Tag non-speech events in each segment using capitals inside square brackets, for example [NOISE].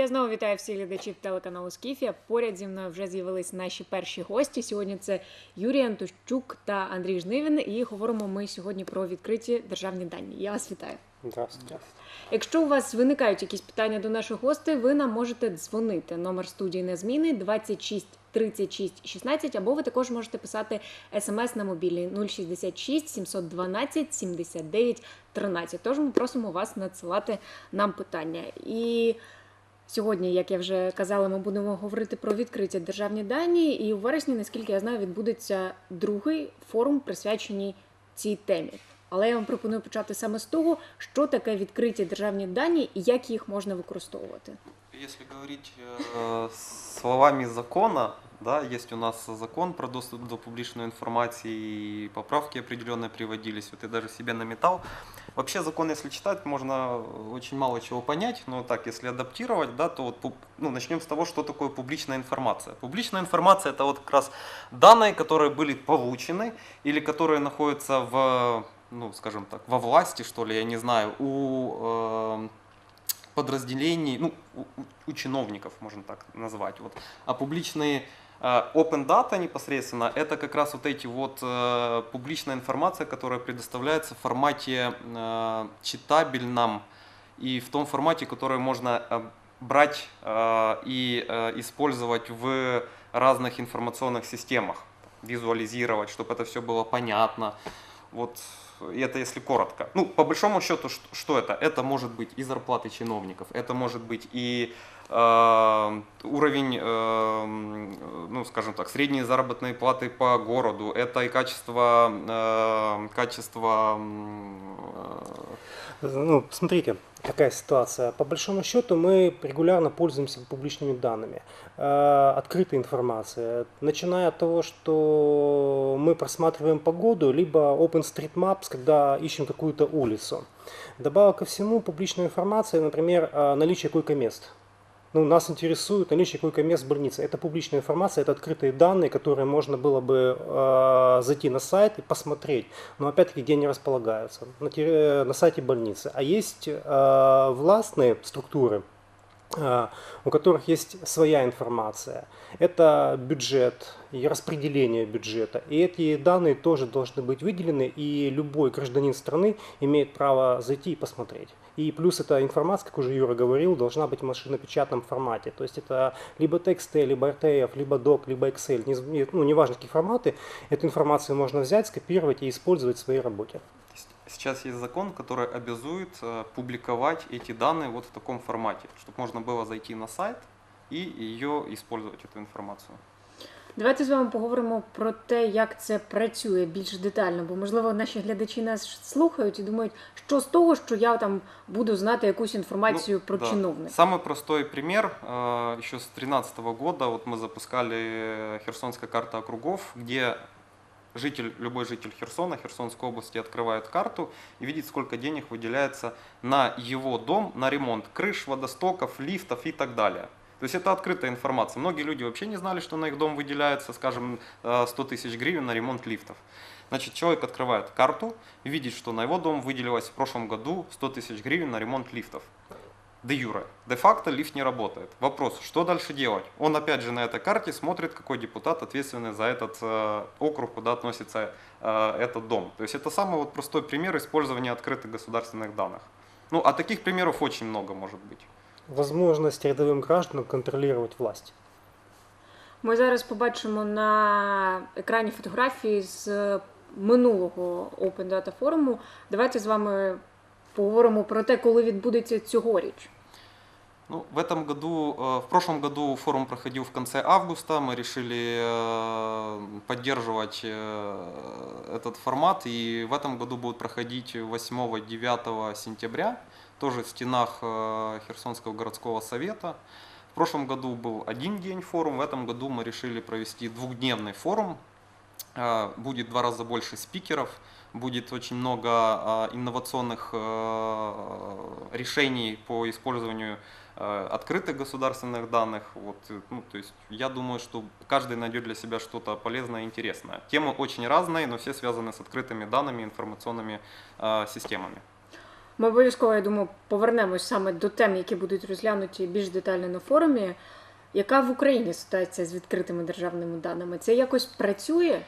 Я знову вітаю всіх глядачів телеканалу Скіфія. Поряд зі мною вже з'явились наші перші гості. Сьогодні це Юрій Антощук та Андрій Жнивин. І говоримо ми сьогодні про відкриті державні дані. Я вас вітаю. Здравствуйте. Якщо у вас виникають якісь питання до наших гостей, ви нам можете дзвонити. Номер студії незмінний 26 36 16, або ви також можете писати смс на мобільний 066 712 79 13. Тож ми просимо вас надсилати нам питання. І сьогодні, як я вже казала, ми будемо говорити про відкриті державні дані. І у вересні, наскільки я знаю, відбудеться другий форум, присвячений цій темі. Але я вам пропоную почати саме з того, що таке відкриті державні дані і як їх можна використовувати. Якщо говорить э, словами закона, да, есть у нас закон про доступ до публичной информации, и поправки определенные приводились, вот я даже себе наметал. Вообще закон, если читать, можно очень мало чего понять, но так, если адаптировать, да, то вот, ну, начнем с того, что такое публичная информация. Публичная информация это вот как раз данные, которые были получены или которые находятся в, ну, скажем так, во власти, что ли, я не знаю, у э, подразделений, ну, у, у- чиновников, можно так назвать. Вот. А публичные open data непосредственно, это как раз вот эти вот э, публичная информация, которая предоставляется в формате э, читабельном и в том формате, который можно э, брать э, и э, использовать в разных информационных системах, визуализировать, чтобы это все было понятно. Вот и это если коротко. Ну, по большому счету, ш- что это? Это может быть и зарплаты чиновников, это может быть и э, уровень, э, ну, скажем так, средней заработной платы по городу, это и качество, э, качество э, Ну, смотрите, какая ситуация. По большому счету мы регулярно пользуемся публичными данными. Э, Открытая информация. Начиная от того, что мы просматриваем погоду, либо OpenStreetMaps, когда ищем какую-то улицу. Добавок ко всему, публичная информация, например, э, наличие койко-мест. Ну, нас интересует наличие койко-мест в больнице. Это публичная информация, это открытые данные, которые можно было бы э, зайти на сайт и посмотреть. Но опять-таки, где они располагаются? На, на сайте больницы. А есть э, властные структуры, э, у которых есть своя информация. Это бюджет и распределение бюджета. И эти данные тоже должны быть выделены, и любой гражданин страны имеет право зайти и посмотреть. И плюс эта информация, как уже Юра говорил, должна быть в машинопечатном формате. То есть это либо TXT, либо RTF, либо DOC, либо Excel. Не, ну, неважно какие форматы, эту информацию можно взять, скопировать и использовать в своей работе. Сейчас есть закон, который обязует э, публиковать эти данные вот в таком формате, чтобы можно было зайти на сайт и ее использовать, эту информацию. Давайте з вами поговоримо про те, як це працює більш детально, бо можливо наші глядачі нас слухають і думають, що з того, що я там буду знати якусь інформацію Ну, про да. чиновника. Самый простой пример. э, Еще с 2013 года вот мы запускали Херсонская карта округов, где житель, любой житель Херсона, Херсонской области открывает карту и видит, сколько денег выделяется на его дом, на ремонт крыш, водостоков, лифтов и так далее. То есть это открытая информация. Многие люди вообще не знали, что на их дом выделяется, скажем, э, 100 тысяч гривен на ремонт лифтов. Значит, человек открывает карту, видит, что на его дом выделилось в прошлом году 100 тысяч гривен на ремонт лифтов. Де юре. Де-факто лифт не работает. Вопрос, что дальше делать? Он опять же на этой карте смотрит, какой депутат ответственный за этот э, округ, куда относится э, этот дом. То есть это самый вот простой пример использования открытых государственных данных. Ну, а таких примеров очень много может быть. Возможность рядовым гражданам контролировать власть. Ми зараз побачимо на екрані фотографії з минулого Open Data форуму. Давайте з вами поговоримо про те, коли відбудеться цьогоріч. Ну, в этом году, э, в прошлом году форум проходил в конце августа. Мы решили э, поддерживать э, этот формат. И в этом году будет проходить 8-9 сентября, Тоже в стенах э, Херсонского городского совета. В прошлом году был один день форум, в этом году мы решили провести двухдневный форум. Э, Будет в два раза больше спикеров, будет очень много э, инновационных решений по использованию открытых государственных данных. Вот, ну, то есть я думаю, что каждый найдет для себя что-то полезное и интересное. Темы очень разные, но все связаны с открытыми данными, информационными системами. Ми обов'язково, я думаю, повернемось саме до тем, які будуть розглянуті більш детально на форумі. Яка в Україні ситуація з відкритими державними даними? Це якось працює?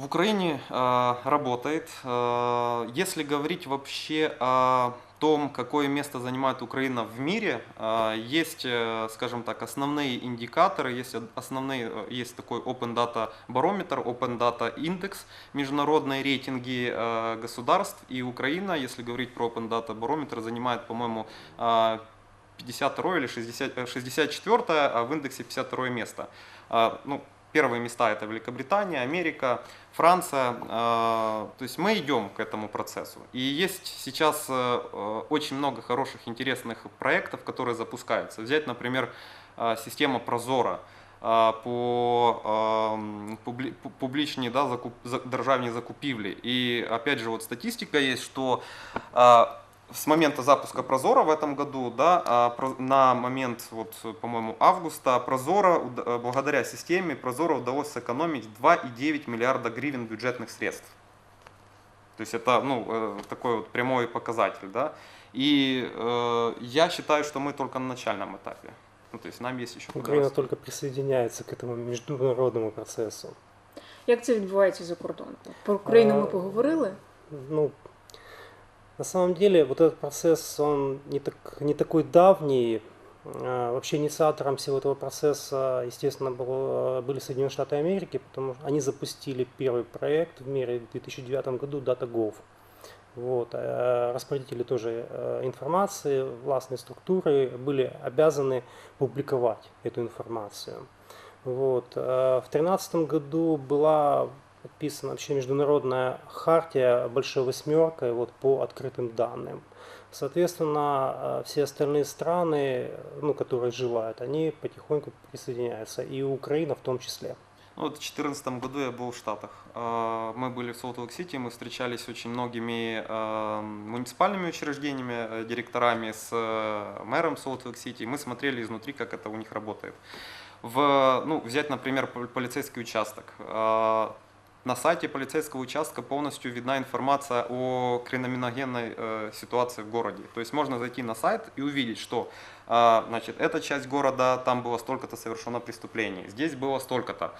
В Украине э, работает. Э, если говорить вообще о том, какое место занимает Украина в мире, э, есть, э, скажем так, основные индикаторы, есть основные, э, есть такой Open Data Barometer, Open Data Index, международные рейтинги э, государств, и Украина, если говорить про Open Data Barometer, занимает, по-моему, э, 52 или 60, э, 64, а в индексе 52 место. Ну, первые места это Великобритания, Америка, Франция. А, То есть мы идем к этому процессу. И есть сейчас э, э, очень много хороших, интересных проектов, которые запускаются. Взять, например, а, система Прозора а, по ам, публі- пу- публічній да, закуп, за- державній закупівлі. І опять же, вот статистика есть, что а, с момента запуска Прозора в этом году, да, а, про- на момент, вот, по-моему, августа, Прозора, уда- э, благодаря системе Прозора удалось сэкономить 2,9 миллиарда гривен бюджетных средств. То есть это ну, э, такой вот прямой показатель. Да? И э, я считаю, что мы только на начальном этапе. Ну, то есть нам есть еще куда Украина расти. только присоединяется к этому международному процессу. Як це відбувається за кордоном? Про Україну ми А, поговорили. Ну, на самом деле, вот этот процесс, он не, так, не такой давний. А, Вообще инициатором всего этого процесса, естественно, был- были Соединенные Штаты Америки, потому что они запустили первый проект в мире в 2009 году DataGov. Вот. а Распорядители тоже э, информации, властные структуры были обязаны публиковать эту информацию. Вот. э, В 2013 году была подписана вообще международная хартия Большой Восьмеркой вот, по открытым данным. Соответственно, э, все остальные страны, ну, которые желают, они потихоньку присоединяются, и Украина в том числе. Ну, вот в 2014 году я был в Штатах. А, Мы были в Солт-Лейк-Сити, мы встречались с очень многими а, муниципальными учреждениями, э, директорами, с э, мэром Солт-Лейк-Сити. Мы смотрели изнутри, как это у них работает. В, ну, взять, например, пол- полицейский участок. На сайте полицейского участка полностью видна информация о криминогенной э, ситуации в городе. То есть можно зайти на сайт и увидеть, что а, значит, эта часть города, там было столько-то совершено преступлений, здесь было столько-то.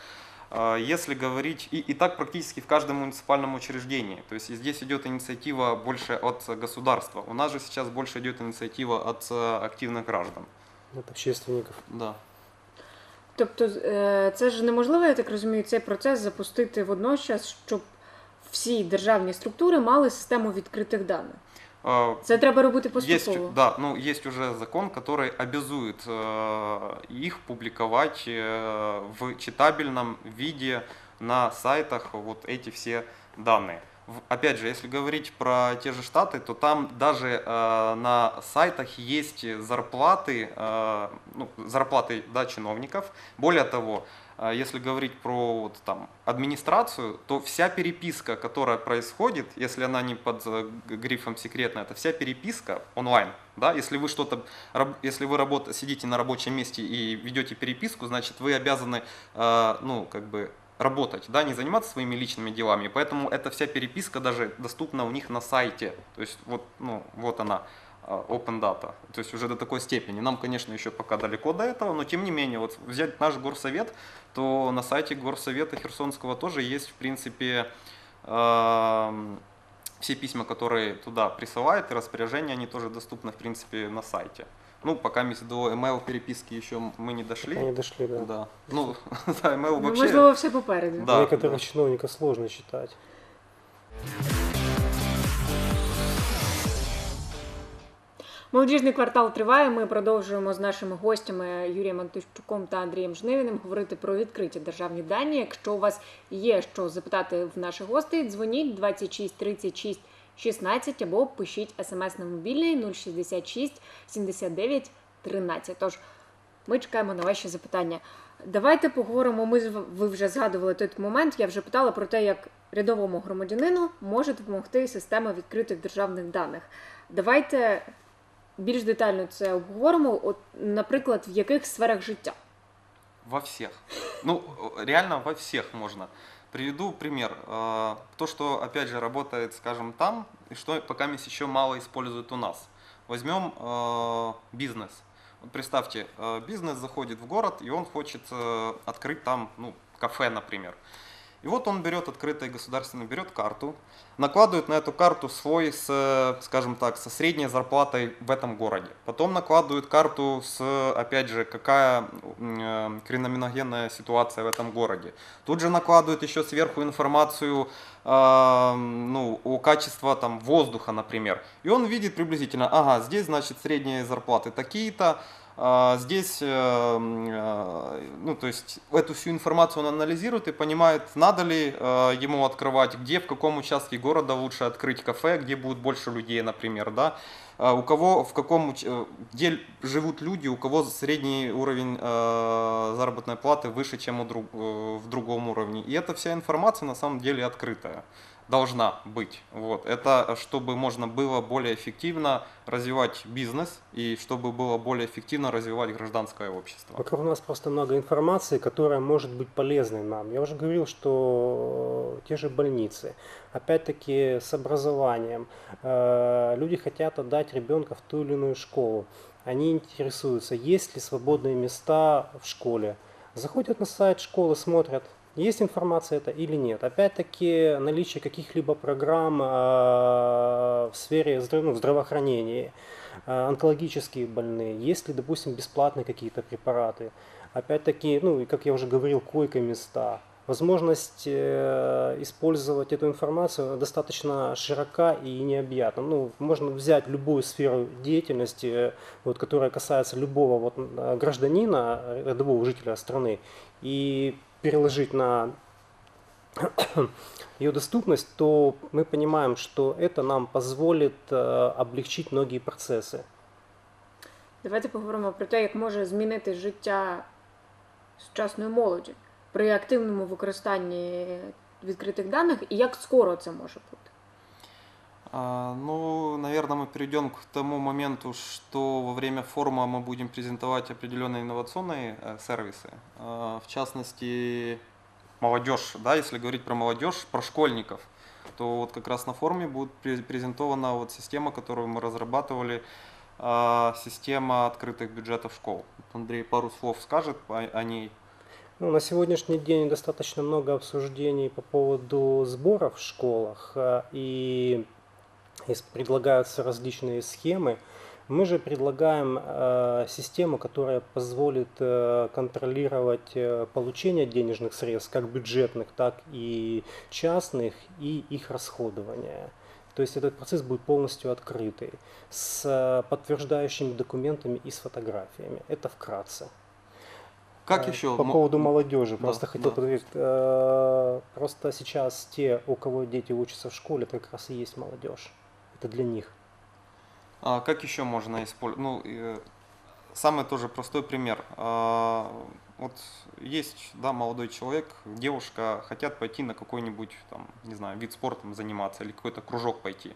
А, Если говорить, и, и так практически в каждом муниципальном учреждении, то есть здесь идет инициатива больше от государства. У нас же сейчас больше идет инициатива от э, активных граждан. От общественников. Да. Тобто, е, це ж неможливо, я так розумію, цей процес запустити водночас, щоб всі державні структури мали систему відкритих даних. А, Це треба робити Есть, поступово. да, ну, есть уже закон, который обязует э, их публиковать э, в читабельном виде на сайтах вот эти все данные. Опять же, если говорить про те же Штаты, то там даже э, на сайтах есть зарплаты, э, ну, зарплаты да, чиновников. Более того, э, если говорить про вот, там, администрацию, то вся переписка, которая происходит, если она не под э, грифом секретная, это вся переписка онлайн. Да? Если вы что-то, если вы работа, сидите на рабочем месте и ведете переписку, значит вы обязаны, э, ну, как бы работать, да, не заниматься своими личными делами. Поэтому эта вся переписка даже доступна у них на сайте. То есть вот, ну, вот она, э, Open Data. То есть уже до такой степени. Нам, конечно, еще пока далеко до этого, но тем не менее, вот взять наш горсовет, то на сайте горсовета Херсонского тоже есть, в принципе, все письма, которые туда присылают, и распоряжения, они тоже доступны, в принципе, на сайте. Ну, пока мы до email переписки еще мы не дошли. Они дошли, да. Да. Ну, [LAUGHS] да, email Ну, вообще... Можливо, все попереду. Да. Некоторых чиновников сложно читать. Молодіжний квартал триває. Ми продовжуємо з нашими гостями Юрієм Антощуком та Андрієм Жнивиним говорити про відкриті державні дані. Якщо у вас є що запитати в наших гостей, дзвоніть 26 36 16 або пишіть смс на мобільний 066 79 13. Тож ми чекаємо на ваші запитання. Давайте поговоримо. Ми ви вже згадували той момент. Я вже питала про те, як рядовому громадянину може допомогти система відкритих державних даних. Давайте більш детально це обговоримо. От, наприклад, в яких сферах життя? Во всех. Ну, реально во всех можно. Приведу пример. Э, То, что, опять же, работает, скажем, там, и что пока еще мало используют у нас. Возьмем э, бизнес. Представьте, э, бизнес заходит в город, и он хочет открыть там ну, кафе, например. И вот он берет открытый государственный, берет карту, накладывает на эту карту свой, с, скажем так, со средней зарплатой в этом городе. Потом накладывает карту с, опять же, какая э, криминогенная ситуация в этом городе. Тут же накладывает еще сверху информацию э, ну, о качестве там, воздуха, например. И он видит приблизительно, ага, здесь, значит, средние зарплаты такие-то, Здесь, э, э, ну, то есть, эту всю информацию он анализирует и понимает, надо ли э, ему открывать, где, в каком участке города лучше открыть кафе, где будет больше людей, например, да, А у кого, в каком, где живут люди, у кого средний уровень заработной платы выше, чем у друг, в другом уровне. И эта вся информация на самом деле открытая должна быть. Вот. Это чтобы можно было более эффективно развивать бизнес и чтобы было более эффективно развивать гражданское общество. Вокруг нас просто много информации, которая может быть полезной нам. Я уже говорил, что те же больницы, опять-таки с образованием, э, люди хотят отдать ребенка в ту или иную школу. Они интересуются, есть ли свободные места в школе. Заходят на сайт школы, смотрят, есть информация это или нет. Опять-таки наличие каких-либо программ э, в сфере ну, здравоохранения, э, онкологические больные, есть ли, допустим, бесплатные какие-то препараты. Опять-таки, ну и как я уже говорил, койко-места. Возможность э, использовать эту информацию достаточно широка и необъятна. Ну, можно взять любую сферу деятельности, э, вот, которая касается любого вот, э, гражданина, э, рядового жителя страны, и переложить на [COUGHS] ее доступность, то мы понимаем, что это нам позволит э, облегчить многие процессы. Давайте поговоримо про те, як може змінити життя сучасної молоді при активному використанні відкритих даних і як скоро це може бути. А, Ну, наверное, мы перейдем к тому моменту, что во время форума мы будем презентовать определенные инновационные э, сервисы. А, В частности, молодежь, да, если говорить про молодежь, про школьников, то вот как раз на форуме будет пре- презентована вот система, которую мы разрабатывали, а, система открытых бюджетов школ. Андрей пару слов скажет о ней. Ну, на сегодняшний день достаточно много обсуждений по поводу сборов в школах, э, и предлагаются различные схемы. Мы же предлагаем э, систему, которая позволит э, контролировать э, получение денежных средств, как бюджетных, так и частных, и их расходование. То есть этот процесс будет полностью открытый, с э, подтверждающими документами и с фотографиями. Это вкратце. Как Э, еще? По поводу молодежи, Да, просто хотел да. э, Просто сейчас те, у кого дети учатся в школе, это как раз и есть молодежь. Это для них. А как еще можно использовать? Ну, э, самый тоже простой пример. А, Вот есть, да, молодой человек, девушка, хотят пойти на какой-нибудь, там, не знаю, вид спорта заниматься или какой-то кружок пойти.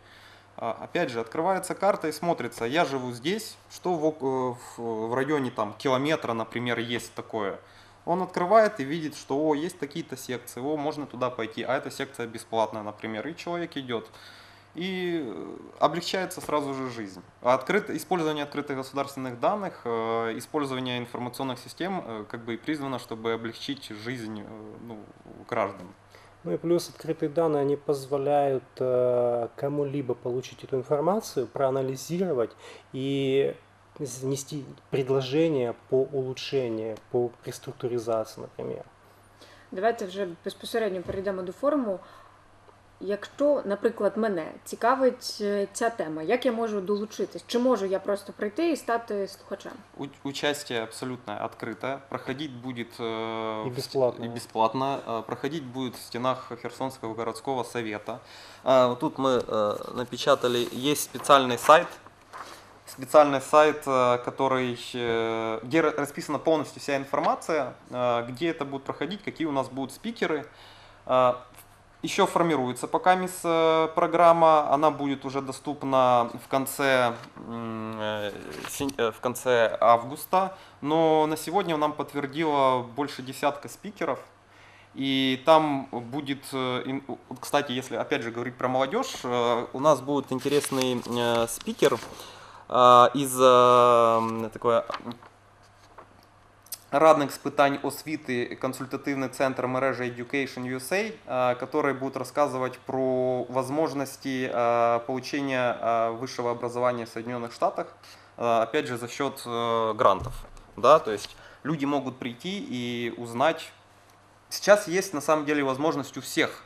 А, Опять же, открывается карта и смотрится, я живу здесь, что э, в- в районе там километра, например, есть такое. Он открывает и видит, что о, есть такие-то секции, о, можно туда пойти, а эта секция бесплатная, например, и человек идет и э, облегчается сразу же жизнь. Открыт, использование открытых государственных данных, э, использование информационных систем э, как бы и призвано, чтобы облегчить жизнь ну, граждан. Ну и плюс открытые данные, они позволяют э, кому-либо получить эту информацию, проанализировать и внести предложение по улучшению, по реструктуризации, например. Давайте вже безпосередньо перейдемо до форуму. Якщо, наприклад, мене цікавить ця тема, як я можу долучитись? Чи можу я просто прийти і стати слухачем? У- Участие абсолютно открытое. Проходить будет э, И бесплатно. и бесплатно. Э, Проходить будет в стенах Херсонского городского совета. А, вот Тут мы э, напечатали, есть специальный сайт, специальный сайт, э, который, э, где ра- расписана полностью вся информация, э, где это будет проходить, какие у нас будут спикеры. Еще формируется пока мисс э, программа, она будет уже доступна в конце, э, э, в конце августа, но на сегодня нам подтвердило больше десятка спикеров, И там будет, кстати, если опять же говорить про молодежь, у нас будет интересный спикер из э, такой радних испытаний освіти консультативный центр мережи Education USA, э, который будет рассказывать про возможности э, получения э, высшего образования в Соединенных Штатах, опять же, за счет э, грантов. Да, то есть люди могут прийти и узнать Сейчас есть на самом деле возможность у всех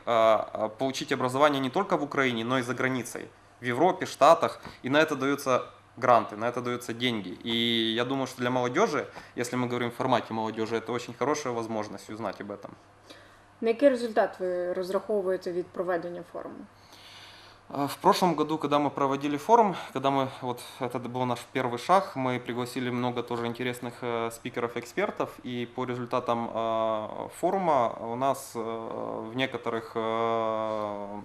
получить образование не только в Украине, но и за границей, в Европе, Штатах, и на это даются гранты, на это даются деньги. И я думаю, что для молодежи, если мы говорим в формате молодежи, это очень хорошая возможность узнать об этом. На який результат ви розраховуєте від проведення форуму? А, В прошлом году, когда мы проводили форум, когда мы, вот это был наш первый шаг, мы пригласили много тоже интересных э, спикеров-экспертов, и по результатам э, форума у нас э, в некоторых э,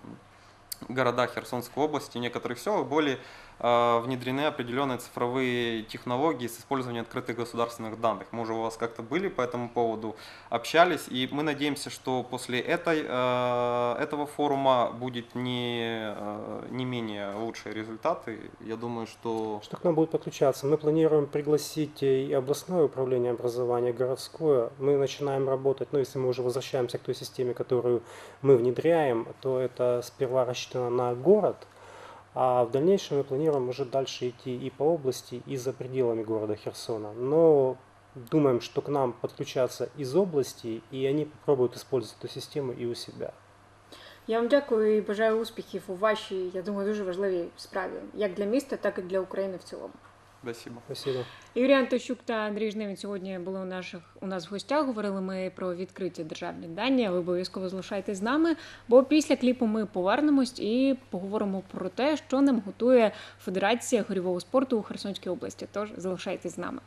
городах Херсонской области, в некоторых селах были э, внедрены определенные цифровые технологии с использованием открытых государственных данных. Мы уже у вас как-то были по этому поводу, общались, и мы надеемся, что после этой, э, этого форума будет не, э, не менее лучшие результаты. Я думаю, что... Что к нам будет подключаться? Мы планируем пригласить и областное управление образования, городское. Мы начинаем работать, ну, если мы уже возвращаемся к той системе, которую мы внедряем, то это сперва рассчитано на город, а в дальнейшем мы планируем уже дальше идти и по области, и за пределами города Херсона. Но думаем, что к нам подключаться из области, и они попробуют использовать эту систему и у себя. Я вам дякую і бажаю успіхів у вашій, я думаю, дуже важливій справі, як для міста, так і для України в цілому. Спасибо. Спасибо. Юрій Антощук та Андрій Жнивін сьогодні були у наших у нас в гостях. Говорили ми про відкриті державні дані. Ви обов'язково залишайтесь з нами. Бо після кліпу ми повернемось і поговоримо про те, що нам готує Федерація горівого спорту у Херсонській області. Тож залишайтесь з нами.